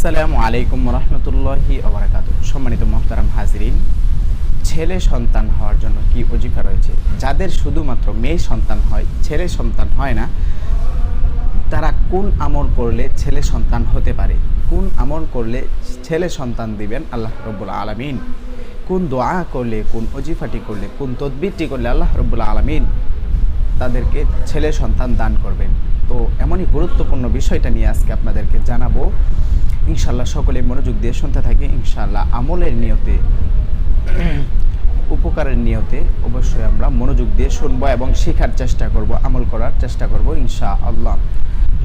আসসালামু আলাইকুম রহমতুল্লাহি আবরাকাত সম্মানিত মোহতারাম হাজরিন, ছেলে সন্তান হওয়ার জন্য কি অজিফা রয়েছে? যাদের শুধুমাত্র মেয়ে সন্তান হয়, ছেলে সন্তান হয় না, তারা কোন আমল করলে ছেলে সন্তান হতে পারে? কোন আমল করলে ছেলে সন্তান দিবেন? আল্লাহ রব্বুল আলমিন। কোন দোয়া করলে, কোন অজিফাটি করলে, কোন তদবিরটি করলে আল্লাহ রব্বুল আলমিন তাদেরকে ছেলে সন্তান দান করবেন? তো এমনই গুরুত্বপূর্ণ বিষয়টা নিয়ে আজকে আপনাদেরকে জানাব। ইনশাল্লাহ সকলে মনোযোগ দিয়ে শুনতে থাকি। ইনশাল্লাহ আমলের নিয়তে, উপকারের নিয়তে অবশ্যই আমরা মনোযোগ দিয়ে শুনব এবং শেখার চেষ্টা করব, আমল করার চেষ্টা করব ইনশা আল্লাহ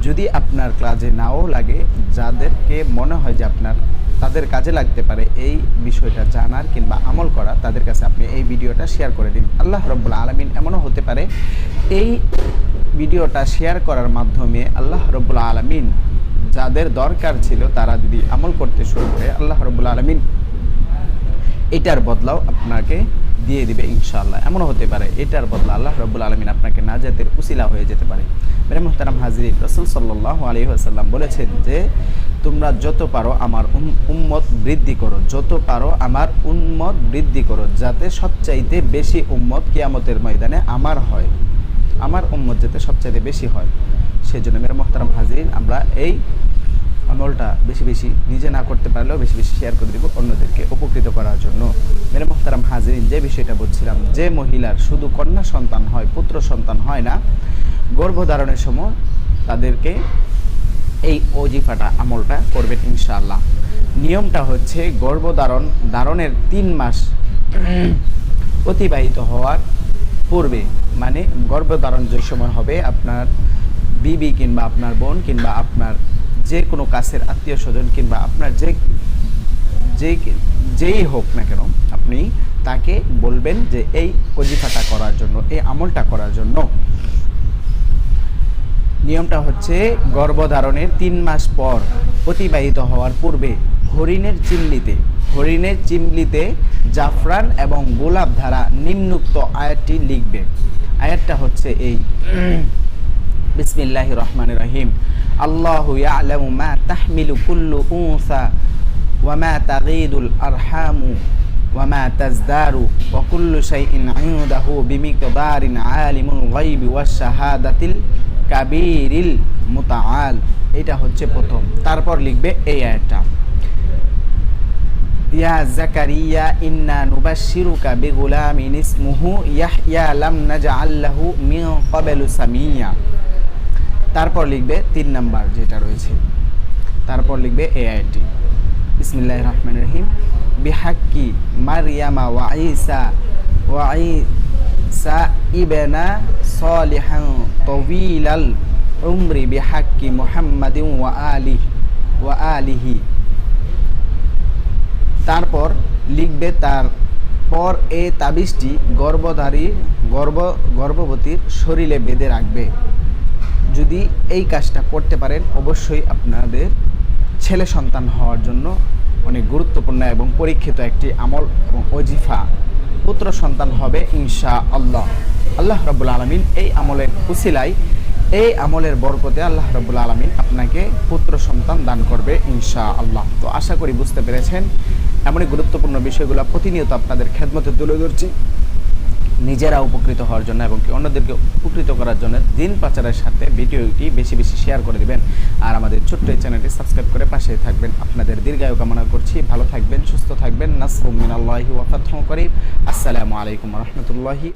যদি আপনার কাজে নাও লাগে, যাদেরকে মনে হয় যে আপনার, তাদের কাজে লাগতে পারে এই বিষয়টা জানার কিংবা আমল করা, তাদের কাছে আপনি এই ভিডিওটা শেয়ার করে দিন। আল্লাহ রব্বুল আলমিন এমনও হতে পারে, এই ভিডিওটা শেয়ার করার মাধ্যমে আল্লাহ রব্বুল আলমিন যাদের দরকার ছিল, তারা যদি আমল করতে শুরু করে, আল্লাহ রব্বুল আলমিন এটার বদলাও আপনাকে দিয়ে দিবে ইনশাআল্লাহ। এমনও হতে পারে, এটার বদলা আল্লাহ রব্বুল আলমিন আপনাকে না নাজাতের উসিলা হয়ে যেতে পারে। মেরে মোহতারাম হাজির রসুল সাল্লাহ আলী আসাল্লাম বলেছেন যে, তোমরা যত পারো আমার উম- উম্মত বৃদ্ধি করো, যত পারো আমার উম্মত বৃদ্ধি করো, যাতে সবচাইতে বেশি উম্মত কিয়ামতের ময়দানে আমার হয়। আমার উম্মত যাতে সবচাইতে বেশি হয়। সেই জন্য মেরে মোহতারাম হাজির আমরা এই আমলটা বেশি বেশি নিজে না করতে পারলেও বেশি বেশি শেয়ার করে দিব অন্যদেরকে উপকৃত করার জন্য। মেরে মোহতারাম হাজিরিন, যে বিষয়টা বলছিলাম, যে মহিলার শুধু কন্যা সন্তান হয়, পুত্র সন্তান হয় না, গর্ভধারণের সময় তাদেরকে এই অজিফাটা আমলটা করবেন ইনশাআল্লাহ। নিয়মটা হচ্ছে গর্ভধারণ, ধারণের তিন মাস অতিবাহিত হওয়ার পূর্বে মানে গর্ভধারণ যে সময় হবে আপনার বিবি কিংবা আপনার বোন কিংবা আপনার যে কোনো কাছের আত্মীয় স্বজন কিংবা আপনার যে যে, যেই হোক না কেন, আপনি তাকে বলবেন যে এই অজিফাটা করার জন্য, এই আমলটা করার জন্য। নিয়মটা হচ্ছে গর্ভধারণের তিন মাস পর অতিবাহিত হওয়ার পূর্বে হরিণের চিমলিতে হরিণের চিমলিতে জাফরান এবং গোলাপ ধারা নিম্নুক্ত আয়াতটি লিখবে। আয়াতটা হচ্ছে এই। বিসমিল্লাহ রহমান রহিম আল্লাহ ইয়ালামু মা তাহমিলু কুল্লু উসা ওয়া মা তাগিদুল আরহামু ওয়া তাজদারু ওয়া কুল্লু শাইইন ইনদাহু বিমিকদারিন আলিমুল গায়বি ওয়াশ শাহাদাতিল কাবীরিল মুতাআল। এটা হচ্ছে প্রথম। তারপর লিখবে এই আয়াতটা। ইয়া জাকারিয়া, ইন্না নুবাশশিরুকা বিগুলামিন ইসমুহু ইয়াহইয়া লাম নাজআল লাহু মিন ক্বাবলু সামিয়া। তারপর লিখবে তিন নাম্বার যেটা রয়েছে। তারপর লিখবে এই আয়াতটি বিসমিল্লাহ রহমান রহিম। বিহাক্কি মারিয়ামা ওয়া ঈসা ওয়া ইবনা সালিহান তওয়িলাল উমরি। বিহাক্কি মুহাম্মাদিন ওয়া আলিহি ওয়া আলিহি। তারপর লিখবে তার পর এই তাবিজটি গর্ভধারী গর্ভ গর্ভবতীর শরীরে বেঁধে রাখবে। যদি এই কাজটা করতে পারেন, অবশ্যই আপনাদের ছেলে সন্তান হওয়ার জন্য অনেক গুরুত্বপূর্ণ এবং পরীক্ষিত একটি আমল এবং অজিফা পুত্র সন্তান হবে ইনশা আল্লাহ আল্লাহ রব্বুল আলমিন এই আমলের উসিলায়, এই আমলের বরকতে আল্লাহ রব্বুল আলমিন আপনাকে পুত্র সন্তান দান করবে ইনশা আল্লাহ তো আশা করি বুঝতে পেরেছেন। এমনই গুরুত্বপূর্ণ বিষয়গুলো প্রতিনিয়ত আপনাদের খেদমতে তুলে ধরছি। নিজেরা উপকৃত হওয়ার জন্য এবং কি অন্যদেরকে উপকৃত করার জন্য দিন পাচারের সাথে ভিডিওটি বেশি বেশি শেয়ার করে দিবেন। আর আমাদের ছোট্ট এই চ্যানেলটি সাবস্ক্রাইব করে পাশে থাকবেন। আপনাদের দীর্ঘায়ু কামনা করছি। ভালো থাকবেন, সুস্থ থাকবেন। নাসরুমিন মিনাল্লাহি ওয়াফাত করিম। আসসালামু আলাইকুম রহমতুল্লাহি